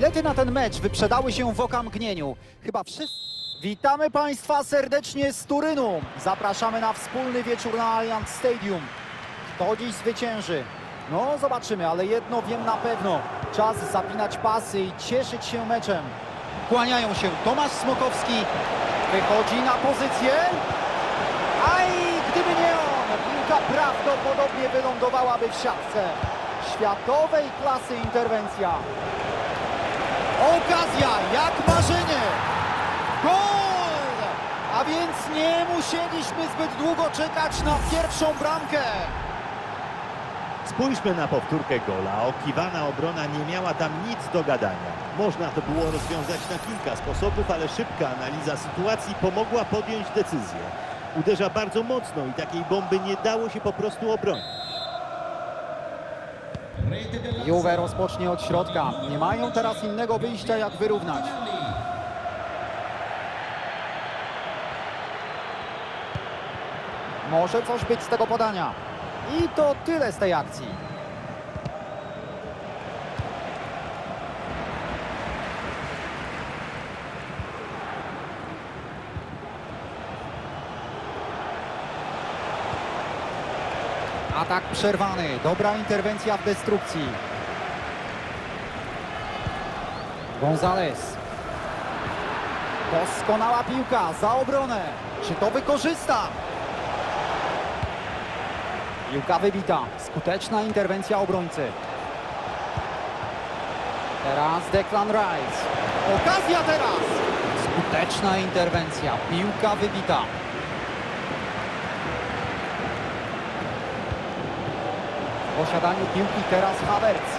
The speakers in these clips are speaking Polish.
Bilety na ten mecz wyprzedały się w okamgnieniu. Chyba wszyscy... Witamy Państwa serdecznie z Turynu. Zapraszamy na wspólny wieczór na Allianz Stadium. Kto dziś zwycięży? No, zobaczymy, ale jedno wiem na pewno. Czas zapinać pasy i cieszyć się meczem. Kłaniają się Tomasz Smokowski. Wychodzi na pozycję. Aj, gdyby nie on, piłka prawdopodobnie wylądowałaby w siatce. Światowej klasy interwencja. Okazja, jak marzenie. Gol! A więc nie musieliśmy zbyt długo czekać na pierwszą bramkę. Spójrzmy na powtórkę gola. Okiwana obrona nie miała tam nic do gadania. Można to było rozwiązać na kilka sposobów, ale szybka analiza sytuacji pomogła podjąć decyzję. Uderza bardzo mocno i takiej bomby nie dało się po prostu obronić. Juve rozpocznie od środka. Nie mają teraz innego wyjścia, jak wyrównać. Może coś być z tego podania. I to tyle z tej akcji. Atak przerwany. Dobra interwencja w destrukcji. Gonzalez. Doskonała piłka za obronę. Czy to wykorzysta? Piłka wybita. Skuteczna interwencja obrońcy. Teraz Declan Rice. Okazja teraz. Skuteczna interwencja. Piłka wybita. Posiadaniu piłki teraz Havertz.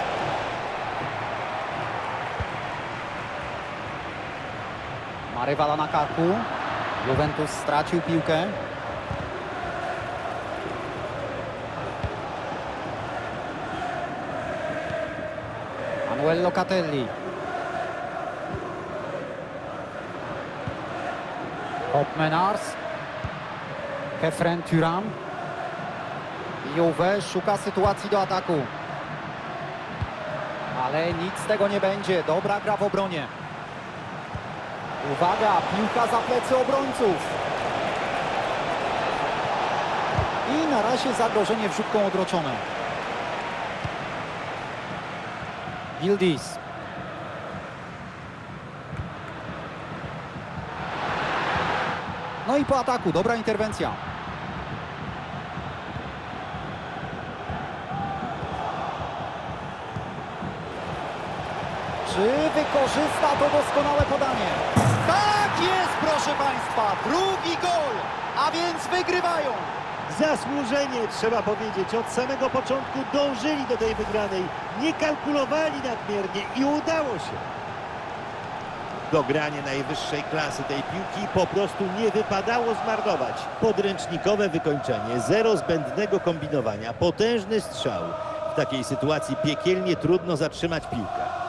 Ma rywala na karku. Juventus stracił piłkę. Manuel Locatelli. Hopmenars. Kefren Turam. Juve szuka sytuacji do ataku. Ale nic z tego nie będzie. Dobra gra w obronie. Uwaga, piłka za plecy obrońców. I na razie zagrożenie wrzutką odroczone. Gildis. No i po ataku, dobra interwencja. Czy wykorzysta to doskonałe podanie? Tak jest, proszę Państwa, drugi gol, a więc wygrywają. Zasłużenie, trzeba powiedzieć, od samego początku dążyli do tej wygranej. Nie kalkulowali nadmiernie i udało się. Dogranie najwyższej klasy tej piłki po prostu nie wypadało zmarnować. Podręcznikowe wykończenie, zero zbędnego kombinowania, potężny strzał. W takiej sytuacji piekielnie trudno zatrzymać piłkę.